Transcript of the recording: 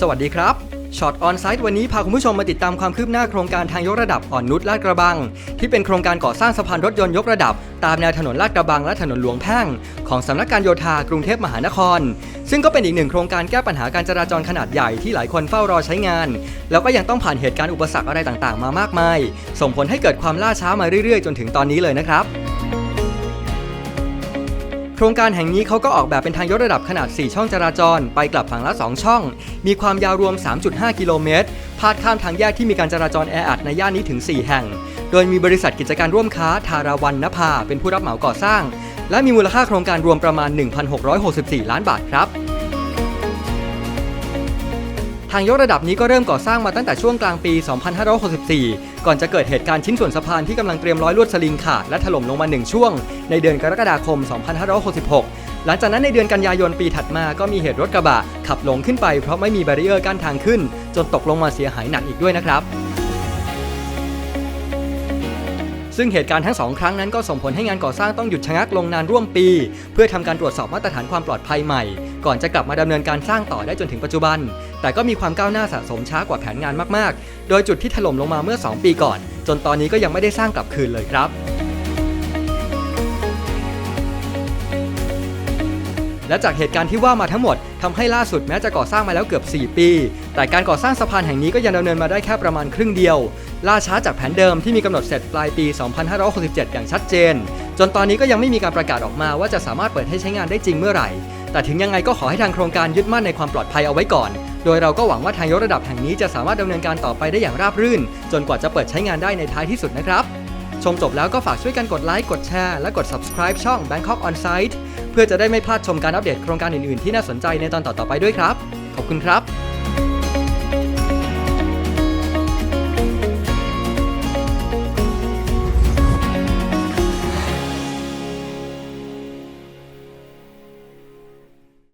สวัสดีครับช็อตออนไซต์วันนี้พาคุณผู้ชมมาติดตามความคืบหน้าโครงการทางยกระดับอ่อนนุชลาดกระบัง ที่เป็นโครงการก่อสร้างสะพานรถยนต์ยกระดับ ตามแนวถนนลาดกระบังและถนนหลวงแพ่ง ของสำนักการโยธากรุงเทพมหานคร ซึ่งก็เป็นอีกหนึ่งโครงการแก้ปัญหาการจราจรขนาดใหญ่ที่หลายคนเฝ้ารอใช้งาน แล้วก็ยังต้องผ่านเหตุการณ์อุปสรรคอะไรต่างๆ มามากมาย ส่งผลให้เกิดความล่าช้ามาเรื่อยๆ จนถึงตอนนี้เลยนะครับ ครงการแห่งนี้เขาก็ออกแบบเป็นทางยกระดับขนาด 4 ช่องจราจร ไปกลับฝั่งละ 2 ช่อง มีความยาวรวม 3.5 กิโลเมตร พาดข้ามทางแยกที่มีการจราจรแออัดในย่านนี้ถึง 4 แห่ง โดยมีบริษัทกิจการร่วมค้าทาราวันนภาเป็นผู้รับเหมาก่อสร้าง และมีมูลค่าโครงการรวมประมาณ 1,664 ล้านบาทครับ ทางยกระดับนี้ก็เริ่มก่อสร้างมาตั้งแต่ช่วงกลางปี 2564 ก่อนจะเกิดเหตุการณ์ชิ้นส่วนสะพานที่กำลังเตรียมร้อยลวดสลิงขาดและถล่มลงมาหนึ่งช่วง ในเดือนกรกฎาคม 2566 หลังจากนั้นในเดือนกันยายนปีถัดมาก็มีเหตุรถกระบะ ขับหลงขึ้นไปเพราะไม่มีแบรีเออร์กั้นทางขึ้น จนตกลงมาเสียหายหนักอีกด้วยนะครับ ซึ่งเหตุการณ์ทั้งสองครั้งนั้นก็ส่งผลให้งานก่อสร้างต้องหยุดชะงักลงนานร่วมปี เพื่อทำการตรวจสอบมาตรฐานความปลอดภัยใหม่ ก่อนจะกลับมาดำเนินการสร้างต่อได้จนถึงปัจจุบัน แต่ก็มีความก้าวหน้าสะสมช้ากว่าแผนงานมาก ๆ โดยจุดที่ถล่มลงมาเมื่อ 2 ปีก่อน จนตอนนี้ก็ยังไม่ได้สร้างกลับคืนเลยครับ และจากเหตุการณ์ที่ว่ามาทั้งหมดทำให้ล่าสุดแม้จะก่อสร้างมาแล้วเกือบ 4 ปี แต่การก่อสร้างสะพานแห่งนี้ก็ยังดำเนินมาได้แค่ประมาณครึ่งเดียว ล่าช้าจากแผนเดิมที่มีกำหนดเสร็จปลายปี 2567 อย่างชัดเจน จนตอนนี้ก็ยังไม่มีการประกาศออกมาว่าจะสามารถเปิดให้ใช้งานได้จริงเมื่อไหร่ แต่ถึงยังไงก็ขอให้ทางโครงการยึดมั่นในความปลอดภัยเอาไว้ก่อน โดยเราก็หวังว่าทางยกระดับแห่งนี้จะสามารถดำเนินการต่อไปได้อย่างราบรื่น จนกว่าจะเปิดใช้งานได้ในท้ายที่สุดนะครับชมจบแล้วก็ฝากช่วยกันกดไลค์ กดแชร์ และกด subscribe ช่อง Bangkok On Site เพื่อจะได้ไม่พลาดชมการอัปเดตโครงการอื่นๆ ที่น่าสนใจในตอนต่อๆไปด้วยครับ ขอบคุณครับ